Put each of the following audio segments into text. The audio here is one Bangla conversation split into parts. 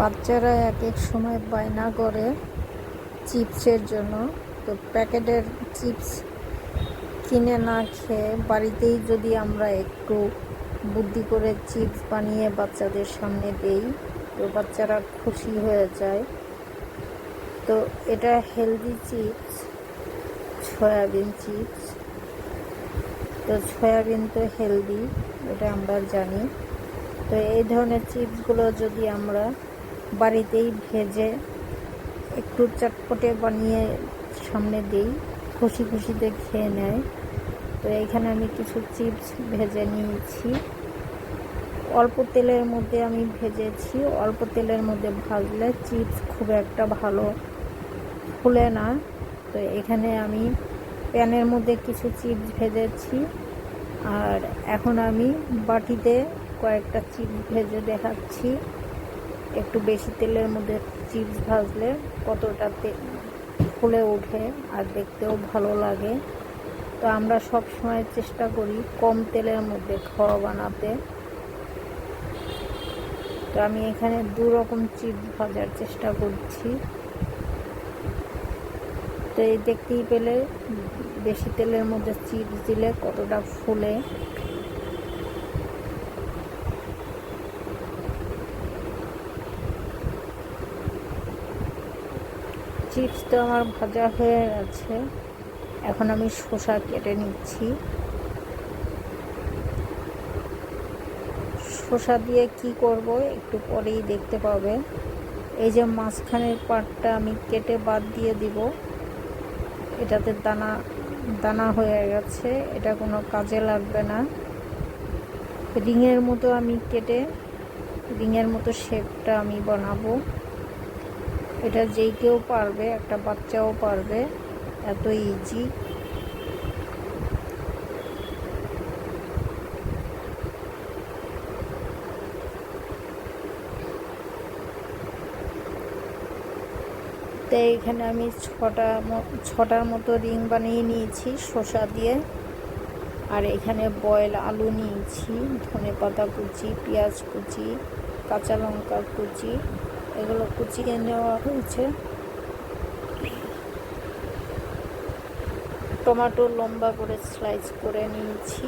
বাচ্চারা এক এক সময় বায়না করে চিপসের জন্য। তো প্যাকেটের চিপস কিনে না খেয়ে বাড়িতেই যদি আমরা একটু বুদ্ধি করে চিপস বানিয়ে বাচ্চাদের সামনে দেই, তো বাচ্চারা খুশি হয়ে যায়। তো এটা হেলদি চিপস, সয়াবিন চিপস। তো সয়াবিন তো হেলদি এটা আমরা জানি। তো এই ধরনের চিপসগুলো যদি আমরা বাড়িতেই ভেজে একটু চটপটে বানিয়ে সামনে দিই। খুশি খুশিতে খেয়ে নেয়। তো এখানে আমি কিছু চিপস ভেজে নিয়েছি। অল্প তেলের মধ্যে আমি ভেজেছি। অল্প তেলের মধ্যে ভাজলে চিপস খুব একটা ভালো ফুলে না। তো এখানে আমি প্যানের মধ্যে কিছু চিপস ভেজেছি। আর এখন আমি বাটিতে কয়েকটা চিপস ভেজে দেখাচ্ছি। একটু বেশি তেলের মধ্যে চিপস ভাজলে কতটা ফুলে ওঠে আর দেখতেও ভালো লাগে। তো আমরা সব সময় চেষ্টা করি কম তেলের মধ্যে খাওয়া বানাতে। তো আমি এখানে দু রকম চিপস ভাজার চেষ্টা করছি। তো এই দেখতেই পেলে, বেশি তেলের মধ্যে চিপস দিলে কতটা ফুলে। চিপস তো আমার ভাজা হয়ে গেছে। এখন আমি শসা কেটে নিচ্ছি। শসা দিয়ে কি করব একটু পরেই দেখতে পাবে। এই যে মাঝখানের পাটটা আমি কেটে বাদ দিয়ে দিব। এটাতে দানা দানা হয়ে গেছে। এটা কোনো কাজে লাগবে না। রিংয়ের মতো আমি কেটে, রিংয়ের মতো শেপটা আমি বানাবো। এটা যেই কেউ পারবে, একটা বাচ্চাও পারবে, এত ইজি তো এখানে আমি ছটা ছটার মতো রিং বানিয়ে নিয়েছি শসা দিয়ে। আর এখানে বয়েল আলু নিয়েছি ধনে পাতা কুচি, পেঁয়াজ কুচি, কাঁচা লঙ্কা কুচি। এগুলো কুচিয়ে নেওয়া হয়েছে। টমেটো লম্বা করে স্লাইস করে নিয়েছি।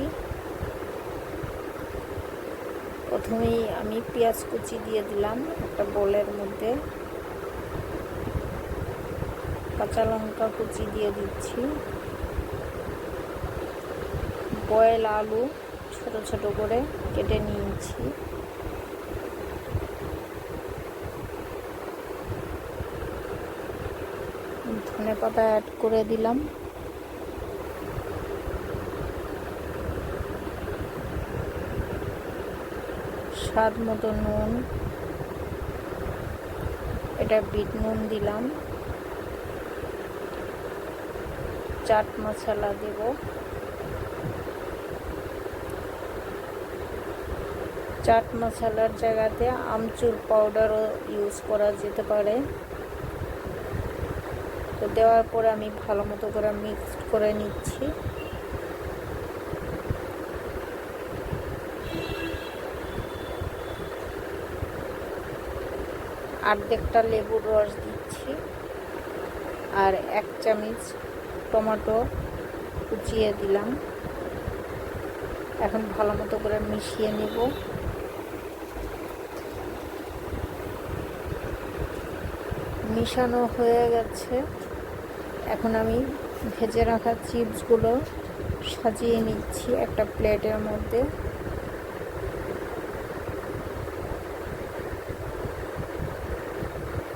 প্রথমেই আমি পেঁয়াজ কুচি দিয়ে দিলাম একটা বোলের মধ্যে। কাঁচা লঙ্কা কুচি দিয়ে দিচ্ছি। বয়েল আলু ছোট ছোট করে কেটে নিয়েছি। ধনে পাতা অ্যাড করে দিলাম। স্বাদ মতো নুন। এটা বিট নুন দিলাম। চাট মশলা দেব। চাট মশলার জায়গাতে আমচুর পাউডারও ইউজ করা যেতে পারে। তো দেওয়ার পরে আমি ভালো মতো করে মিক্সড করে নিচ্ছি। আর্ধেকটা লেবুর রস দিচ্ছি আর এক চামচ টমেটো কুচিয়ে দিলাম। এখন ভালো মতো করে মিশিয়ে নেব। মিশানো হয়ে গেছে। এখন আমি ভেজে রাখা চিপসগুলো সাজিয়ে নিচ্ছি একটা প্লেটের মধ্যে।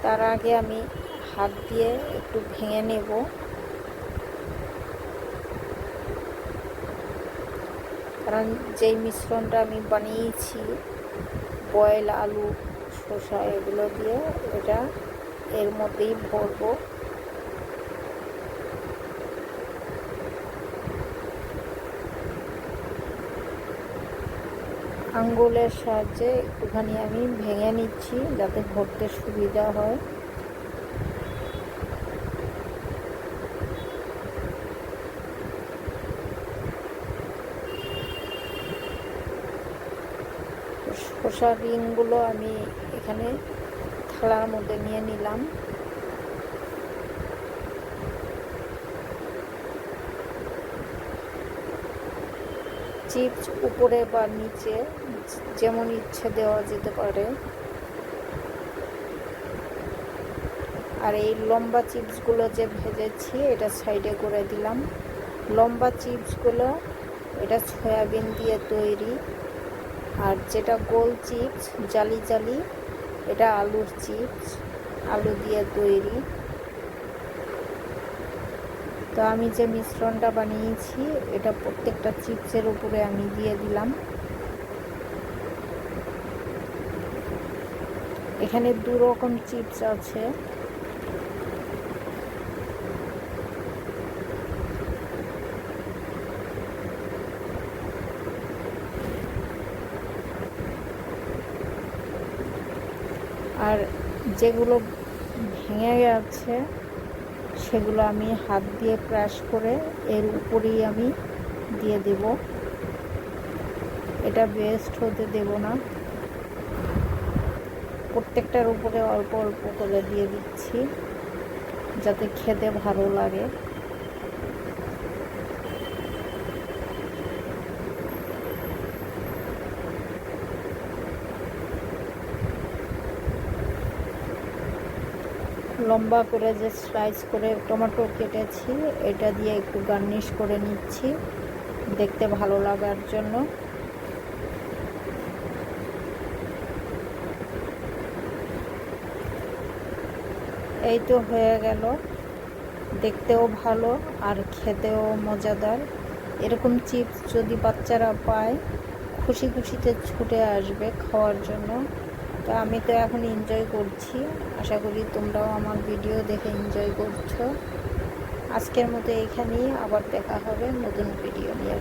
তার আগে আমি হাত দিয়ে একটু ভেঙে নেব। কারণ যেই মিশ্রণটা আমি বানিয়েছি, বয়েল আলু, শসা, এগুলো দিয়ে, এটা এর মধ্যেই ভরবো। আঙ্গুলের সাহায্যে একটুখানি আমি ভেঙে নিচ্ছি যাতে ভরতে সুবিধা হয়। শসা রিংগুলো আমি এখানে থালার মধ্যে নিয়ে নিলাম। চিপস উপরে বা নিচে যেমন ইচ্ছে দেওয়া যেতে পারে। আর এই লম্বা চিপসগুলো যে ভেজেছি, এটা সাইডে করে দিলাম। লম্বা চিপসগুলো, এটা সয়াবিন দিয়ে তৈরি। আর যেটা গোল চিপস, জালি জালি এটা আলুর চিপস, আলু দিয়ে তৈরি। তো আমি যে মিশ্রণটা বানিয়েছি, এটা প্রত্যেকটা চিপসের উপরে আমি দিয়ে দিলাম। এখানে দু রকম চিপস আছে। আর যেগুলো ভেঙে গেছে, সেগুলো আমি হাত দিয়ে ক্রাশ করে এর উপরেই আমি দিয়ে দেব। এটা বেস্ট হতে দেব না। প্রত্যেকটার উপরে অল্প অল্প করে দিয়ে দিচ্ছি, যাতে খেতে ভালো লাগে। লম্বা করে যে স্লাইস করে টমেটো কেটেছি, এটা দিয়ে একটু গার্নিশ করে নিচ্ছি, দেখতে ভালো লাগার জন্য। এই তো হয়ে গেল, দেখতেও ভালো আর খেতেও মজাদার। এরকম চিপস যদি বাচ্চারা পায়, খুশি খুশিতে ছুটে আসবে খাওয়ার জন্য। তো আমি তো এখন এনজয় করছি। আশা করি তোমরাও আমার ভিডিও দেখে এনজয় করছ। আজকের মতো এখানেই আবার দেখা হবে নতুন ভিডিও নিয়ে।